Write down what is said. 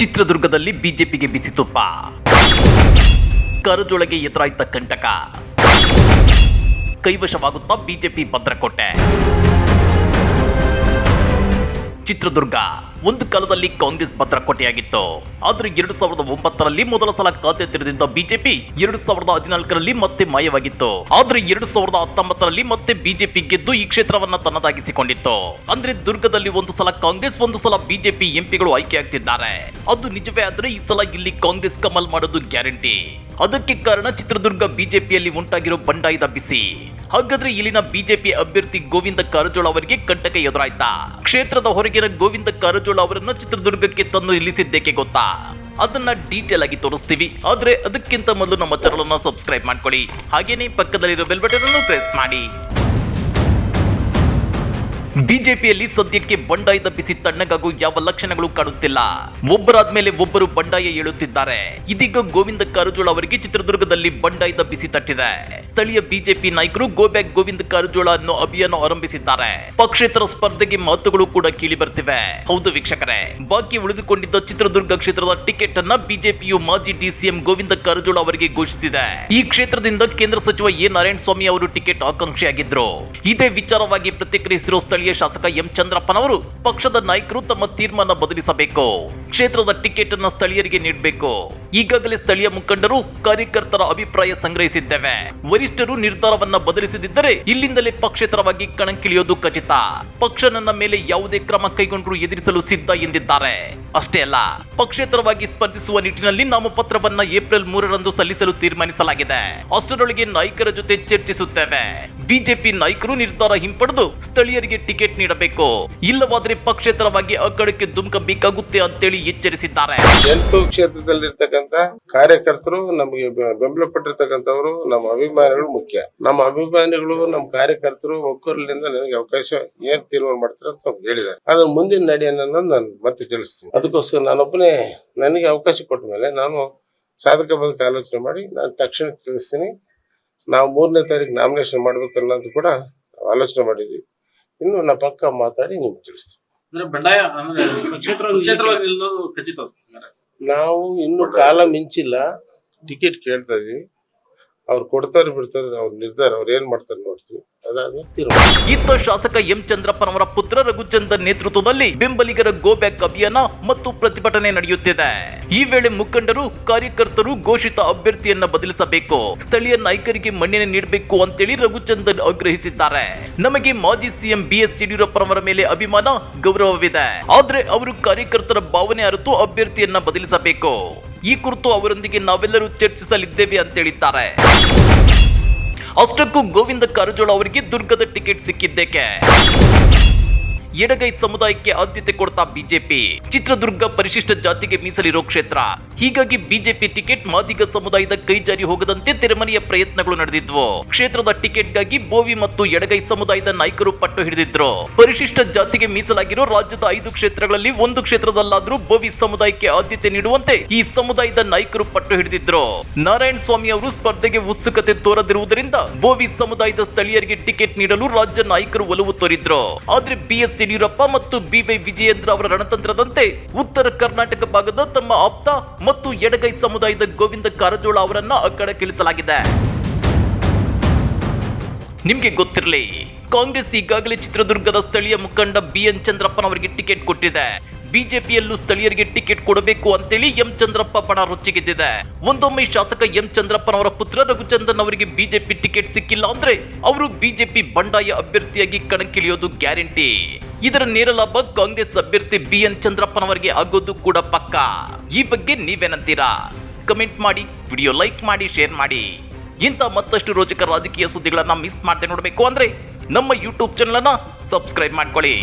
ಚಿತ್ರದುರ್ಗದಲ್ಲಿ ಬಿಜೆಪಿಗೆ ಬಿಸಿ ತುಪ್ಪ. ಕರಜೊಳಗೆ ಎದುರಾಯ್ತ ಕಂಟಕ. ಕೈವಶವಾಗುತ್ತಾ ಬಿಜೆಪಿ ಭದ್ರಕೋಟೆ. ಚಿತ್ರದುರ್ಗ. ಒಂದು ಕಾಲದಲ್ಲಿ ಕಾಂಗ್ರೆಸ್ ಭದ್ರಕೋಟೆಯಾಗಿತ್ತು. ಆದ್ರೆ ಎರಡು ಸಾವಿರದ ಒಂಬತ್ತರಲ್ಲಿ ಮೊದಲ ಸಲ ಖಾತೆ ತೆರೆದಿದ್ದ ಬಿಜೆಪಿ ಎರಡು ಸಾವಿರದ ಹದಿನಾಲ್ಕರಲ್ಲಿ ಮತ್ತೆ ಮಾಯವಾಗಿತ್ತು. ಆದ್ರೆ ಎರಡು ಸಾವಿರದ ಹತ್ತೊಂಬತ್ತರಲ್ಲಿ ಮತ್ತೆ ಬಿಜೆಪಿ ಗೆದ್ದು ಈ ಕ್ಷೇತ್ರವನ್ನ ತನ್ನದಾಗಿಸಿಕೊಂಡಿತ್ತು. ಅಂದ್ರೆ ದುರ್ಗದಲ್ಲಿ ಒಂದು ಸಲ ಕಾಂಗ್ರೆಸ್, ಒಂದು ಸಲ ಬಿಜೆಪಿ ಎಂಪಿಗಳು ಆಯ್ಕೆಯಾಗ್ತಿದ್ದಾರೆ ಅದು ನಿಜವೇ ಆದ್ರೆ ಈ ಸಲ ಇಲ್ಲಿ ಕಾಂಗ್ರೆಸ್ ಕಮಲ್ ಮಾಡೋದು ಗ್ಯಾರಂಟಿ. ಅದಕ್ಕೆ ಕಾರಣ ಚಿತ್ರದುರ್ಗ ಬಿಜೆಪಿಯಲ್ಲಿ ಉಂಟಾಗಿರೋ ಬಂಡಾಯದ ಬಿಸಿ. ಹಾಗಾದ್ರೆ ಇಲ್ಲಿನ ಬಿಜೆಪಿ ಅಭ್ಯರ್ಥಿ ಗೋವಿಂದ ಕಾರಜೋಳ ಅವರಿಗೆ ಕಂಟಕ ಎದುರಾಯ್ತಾ? ಕ್ಷೇತ್ರದ ಹೊರಗಿನ ಗೋವಿಂದ ಕಾರಜೋಳ ಅವರನ್ನ ಚಿತ್ರದುರ್ಗಕ್ಕೆ ತಂದು ನಿಲ್ಲಿಸಿದ್ದೇಕೆ ಗೊತ್ತಾ? ಅದನ್ನ ಡೀಟೇಲ್ ಆಗಿ ತೋರಿಸ್ತೀವಿ. ಆದ್ರೆ ಅದಕ್ಕಿಂತ ಮೊದಲು ನಮ್ಮ ಚಾನಲ್ ಅನ್ನ ಸಬ್ಸ್ಕ್ರೈಬ್ ಮಾಡ್ಕೊಳ್ಳಿ. ಹಾಗೇನೆ ಪಕ್ಕದಲ್ಲಿರೋ ಬೆಲ್ ಬಟನ್ ಅನ್ನು ಪ್ರೆಸ್ ಮಾಡಿ. ಬಿಜೆಪಿಯಲ್ಲಿ ಸದ್ಯಕ್ಕೆ ಬಂಡಾಯದ ಬಿಸಿ ತಣ್ಣಗಾಗೂ ಯಾವ ಲಕ್ಷಣಗಳು ಕಾಣುತ್ತಿಲ್ಲ. ಒಬ್ಬರಾದ್ಮೇಲೆ ಒಬ್ಬರು ಬಂಡಾಯ ಏಳುತ್ತಿದ್ದಾರೆ. ಇದೀಗ ಗೋವಿಂದ ಕಾರಜೋಳ ಅವರಿಗೆ ಚಿತ್ರದುರ್ಗದಲ್ಲಿ ಬಂಡಾಯದ ಬಿಸಿ ತಟ್ಟಿದೆ. ಸ್ಥಳೀಯ ಬಿಜೆಪಿ ನಾಯಕರು ಗೋ ಬ್ಯಾಕ್ ಗೋವಿಂದ ಕಾರಜೋಳ ಅನ್ನೋ ಅಭಿಯಾನ ಆರಂಭಿಸಿದ್ದಾರೆ. ಪಕ್ಷೇತರ ಸ್ಪರ್ಧೆಗೆ ಮಾತುಗಳು ಕೂಡ ಕೇಳಿ ಬರ್ತಿವೆ. ಹೌದು ವೀಕ್ಷಕರೇ, ಬಾಕಿ ಉಳಿದುಕೊಂಡಿದ್ದ ಚಿತ್ರದುರ್ಗ ಕ್ಷೇತ್ರದ ಟಿಕೆಟ್ ಅನ್ನ ಬಿಜೆಪಿಯು ಮಾಜಿ ಡಿಸಿಎಂ ಗೋವಿಂದ ಕಾರಜೋಳ ಅವರಿಗೆ ಘೋಷಿಸಿದೆ. ಈ ಕ್ಷೇತ್ರದಿಂದ ಕೇಂದ್ರ ಸಚಿವ ಎ ನಾರಾಯಣ ಸ್ವಾಮಿ ಅವರು ಟಿಕೆಟ್ ಆಕಾಂಕ್ಷಿಯಾಗಿದ್ರು. ಇದೇ ವಿಚಾರವಾಗಿ ಪ್ರತಿಕ್ರಿಯಿಸಿರುವ ಶಾಸಕ ಎಂ ಚಂದ್ರಪ್ಪನವರು ಪಕ್ಷದ ನಾಯಕರು ತಮ್ಮ ತೀರ್ಮಾನ ಬದಲಿಸಬೇಕು. ಕ್ಷೇತ್ರದ ಟಿಕೆಟ್ ಅನ್ನು ಸ್ಥಳೀಯರಿಗೆ ನೀಡಬೇಕು. ಈಗಾಗಲೇ ಸ್ಥಳೀಯ ಮುಖಂಡರು ಕಾರ್ಯಕರ್ತರ ಅಭಿಪ್ರಾಯ ಸಂಗ್ರಹಿಸಿದ್ದೇವೆ. ವರಿಷ್ಠರು ನಿರ್ಧಾರವನ್ನ ಬದಲಿಸದಿದ್ದರೆ ಇಲ್ಲಿಂದಲೇ ಪಕ್ಷೇತರವಾಗಿ ಕಣಕ್ಕಿಳಿಯೋದು ಖಚಿತ. ಪಕ್ಷ ನನ್ನ ಮೇಲೆ ಯಾವುದೇ ಕ್ರಮ ಕೈಗೊಂಡರೂ ಎದುರಿಸಲು ಸಿದ್ಧ ಎಂದಿದ್ದಾರೆ. ಅಷ್ಟೇ ಅಲ್ಲ, ಪಕ್ಷೇತರವಾಗಿ ಸ್ಪರ್ಧಿಸುವ ನಿಟ್ಟಿನಲ್ಲಿ ನಾಮಪತ್ರವನ್ನ ಏಪ್ರಿಲ್ ಮೂರರಂದು ಸಲ್ಲಿಸಲು ತೀರ್ಮಾನಿಸಲಾಗಿದೆ. ಅಷ್ಟರೊಳಗೆ ನಾಯಕರ ಜೊತೆ ಚರ್ಚಿಸುತ್ತೇವೆ. ಬಿಜೆಪಿ ನಾಯಕರು ನಿರ್ಧಾರ ಹಿಂಪಡೆದು ಸ್ಥಳೀಯರಿಗೆ ಟಿಕೆಟ್ ನೀಡಬೇಕು. ಇಲ್ಲವಾದ್ರೆ ಪಕ್ಷೇತರವಾಗಿ ಅಕ್ಕಡಕ್ಕೆ ಧುಮುಕಬೇಕಾಗುತ್ತೆ ಅಂತೇಳಿ ಎಚ್ಚರಿಸಿದ್ದಾರೆ. ಎಂಟು ಕ್ಷೇತ್ರದಲ್ಲಿರ್ತಕ್ಕಂಥ ಕಾರ್ಯಕರ್ತರು ನಮಗೆ ಬೆಂಬಲ ಪಟ್ಟಿರ್ತಕ್ಕಂಥವ್ರು ನಮ್ಮ ಅಭಿಮಾನಿಗಳು ಮುಖ್ಯ. ನಮ್ಮ ಅಭಿಮಾನಿಗಳು, ನಮ್ಮ ಕಾರ್ಯಕರ್ತರು ಒಕ್ಕೂರಲಿಂದ ನನಗೆ ಅವಕಾಶ ಏನ್ ತೀರ್ಮಾನ ಮಾಡ್ತಾರೆ ಅಂತ ಹೇಳಿದ್ದಾರೆ. ಅದ್ರ ಮುಂದಿನ ನಡೆಯನ್ನು ನಾನು ಮತ್ತೆ ತಿಳಿಸ್ತೀನಿ. ಅದಕ್ಕೋಸ್ಕರ ನಾನೊಬ್ಬನೇ ನನಗೆ ಅವಕಾಶ ಕೊಟ್ಟ ಮೇಲೆ ನಾನು ಸಾಧಕ ಬದುಕು ಆಲೋಚನೆ ಮಾಡಿ ನಾನು ತಕ್ಷಣ ತಿಳಿಸ್ತೀನಿ. ನಾವು ಮೂರನೇ ತಾರೀಕು ನಾಮಿನೇಷನ್ ಮಾಡ್ಬೇಕು ಅನ್ನೋದು ಕೂಡ ಆಲೋಚನೆ ಮಾಡಿದ್ವಿ. ಇನ್ನು ನಾ ಪಕ್ಕ ಮಾತಾಡಿ ನಿಮ್ಗೆ ತಿಳಿಸ್ತೀವಿ ನಾವು ಇನ್ನು ಕಾಲ ಮಿಂಚಿಲ್ಲ. ಟಿಕೆಟ್ ಕೇಳ್ತಾ ಇದೀವಿ ಅವ್ರು ಕೊಡ್ತಾರೆ ಬಿಡ್ತಾರೆ, ಅವ್ರ ನಿರ್ಧಾರ, ಅವ್ರು ಏನ್ ಮಾಡ್ತಾರೆ ನೋಡ್ತೀವಿ. ಇತ್ತ ಶಾಸಕ ಎಂ ಚಂದ್ರಪ್ಪನವರ ಪುತ್ರ ರಘುಚಂದ್ರ ನೇತೃತ್ವದಲ್ಲಿ ಬೆಂಬಲಿಗರ ಗೋ ಬ್ಯಾಕ್ ಅಭಿಯಾನ ಮತ್ತು ಪ್ರತಿಭಟನೆ ನಡೆಯುತ್ತಿದೆ. ಈ ವೇಳೆ ಮುಖಂಡರು, ಕಾರ್ಯಕರ್ತರು ಘೋಷಿತ ಅಭ್ಯರ್ಥಿಯನ್ನ ಬದಲಿಸಬೇಕು, ಸ್ಥಳೀಯ ನಾಯಕರಿಗೆ ಮಣ್ಣಿನ ನೀಡಬೇಕು ಅಂತೇಳಿ ರಘುಚಂದನ್ ಆಗ್ರಹಿಸಿದ್ದಾರೆ. ನಮಗೆ ಮಾಜಿ ಸಿಎಂ ಬಿ ಎಸ್ ಯಡಿಯೂರಪ್ಪನವರ ಮೇಲೆ ಅಭಿಮಾನ, ಗೌರವವಿದೆ. ಆದ್ರೆ ಅವರು ಕಾರ್ಯಕರ್ತರ ಭಾವನೆ ಅರಿತು ಅಭ್ಯರ್ಥಿಯನ್ನ ಬದಲಿಸಬೇಕು. ಈ ಕುರಿತು ಅವರೊಂದಿಗೆ ನಾವೆಲ್ಲರೂ ಚರ್ಚಿಸಲಿದ್ದೇವೆ ಅಂತ ಹೇಳಿದ್ದಾರೆ. ಅಷ್ಟಕ್ಕೂ ಗೋವಿಂದ ಕಾರಜೋಳ ಅವರಿಗೆ ದುರ್ಗದ ಟಿಕೆಟ್ ಸಿಕ್ಕಿದ್ದೇಕೆ? ಎಡಗೈ ಸಮುದಾಯಕ್ಕೆ ಆದ್ಯತೆ ಕೊಡ್ತಾ ಬಿಜೆಪಿ. ಚಿತ್ರದುರ್ಗ ಪರಿಶಿಷ್ಟ ಜಾತಿಗೆ ಮೀಸಲಿರೋ ಕ್ಷೇತ್ರ. ಹೀಗಾಗಿ ಬಿಜೆಪಿ ಟಿಕೆಟ್ ಮಾದಿಗ ಸಮುದಾಯದ ಕೈ ಜಾರಿ ಹೋಗದಂತೆ ತೆರೆಮನೆಯ ಪ್ರಯತ್ನಗಳು ನಡೆದಿದ್ವು. ಕ್ಷೇತ್ರದ ಟಿಕೆಟ್ಗಾಗಿ ಬೋವಿ ಮತ್ತು ಎಡಗೈ ಸಮುದಾಯದ ನಾಯಕರು ಪಟ್ಟು ಹಿಡಿದಿದ್ರು. ಪರಿಶಿಷ್ಟ ಜಾತಿಗೆ ಮೀಸಲಾಗಿರೋ ರಾಜ್ಯದ ಐದು ಕ್ಷೇತ್ರಗಳಲ್ಲಿ ಒಂದು ಕ್ಷೇತ್ರದಲ್ಲಾದರೂ ಬೋವಿ ಸಮುದಾಯಕ್ಕೆ ಆದ್ಯತೆ ನೀಡುವಂತೆ ಈ ಸಮುದಾಯದ ನಾಯಕರು ಪಟ್ಟು ಹಿಡಿದಿದ್ರು. ನಾರಾಯಣ ಸ್ವಾಮಿ ಅವರು ಸ್ಪರ್ಧೆಗೆ ಉತ್ಸುಕತೆ ತೋರದಿರುವುದರಿಂದ ಬೋವಿ ಸಮುದಾಯದ ಸ್ಥಳೀಯರಿಗೆ ಟಿಕೆಟ್ ನೀಡಲು ರಾಜ್ಯ ನಾಯಕರು ಒಲವು ತೋರಿದ್ರು. ಆದ್ರೆ ಬಿಎಸ್ ಯಡಿಯೂರಪ್ಪ ಮತ್ತು ಬಿವೈ ವಿಜಯೇಂದ್ರ ಅವರ ರಣತಂತ್ರದಂತೆ ಉತ್ತರ ಕರ್ನಾಟಕ ಭಾಗದ ತಮ್ಮ ಆಪ್ತ ಮತ್ತು ಎಡಗೈ ಸಮುದಾಯದ ಗೋವಿಂದ ಕಾರಜೋಳ ಅವರನ್ನ ಅಕ್ಕಡಕ್ಕಿಳಿಸಲಾಗಿದೆ ನಿಮ್ಗೆ ಗೊತ್ತಿರಲಿ, ಕಾಂಗ್ರೆಸ್ ಈಗಾಗಲೇ ಚಿತ್ರದುರ್ಗದ ಸ್ಥಳೀಯ ಮುಖಂಡ ಬಿ ಎನ್ ಚಂದ್ರಪ್ಪನವರಿಗೆ ಟಿಕೆಟ್ ಕೊಟ್ಟಿದೆ. ಬಿಜೆಪಿಯಲ್ಲೂ ಸ್ಥಳೀಯರಿಗೆ ಟಿಕೆಟ್ ಕೊಡಬೇಕು ಅಂತೇಳಿ ಎಂ ಚಂದ್ರಪ್ಪ ಪಣ ರೊಚ್ಚಿಗೆದ್ದಿದೆ. ಒಂದೊಮ್ಮೆ ಶಾಸಕ ಎಂ ಚಂದ್ರಪ್ಪನವರ ಪುತ್ರ ರಘುಚಂದನ್ ಅವರಿಗೆ ಬಿಜೆಪಿ ಟಿಕೆಟ್ ಸಿಕ್ಕಿಲ್ಲ ಅಂದ್ರೆ ಅವರು ಬಿಜೆಪಿ ಬಂಡಾಯ ಅಭ್ಯರ್ಥಿಯಾಗಿ ಕಣಕ್ಕಿಳಿಯೋದು ಗ್ಯಾರಂಟಿ. ಇದರ ನೇರ ಲಾಭ ಕಾಂಗ್ರೆಸ್ ಅಭ್ಯರ್ಥಿ ಬಿ ಎನ್ ಚಂದ್ರಪ್ಪನವರಿಗೆ ಆಗೋದು ಕೂಡ ಪಕ್ಕ. ಈ ಬಗ್ಗೆ ನೀವೇನಂತೀರಾ? ಕಮೆಂಟ್ ಮಾಡಿ ವಿಡಿಯೋ ಲೈಕ್ ಮಾಡಿ ಶೇರ್ ಮಾಡಿ. ಇಂಥ ಮತ್ತಷ್ಟು ರೋಚಕ ರಾಜಕೀಯ ಸುದ್ದಿಗಳನ್ನ ಮಿಸ್ ಮಾಡದೆ ನೋಡಬೇಕು ಅಂದ್ರೆ ನಮ್ಮ ಯೂಟ್ಯೂಬ್ ಚಾನಲ್ ಅನ್ನ ಸಬ್ಸ್ಕ್ರೈಬ್ ಮಾಡ್ಕೊಳ್ಳಿ.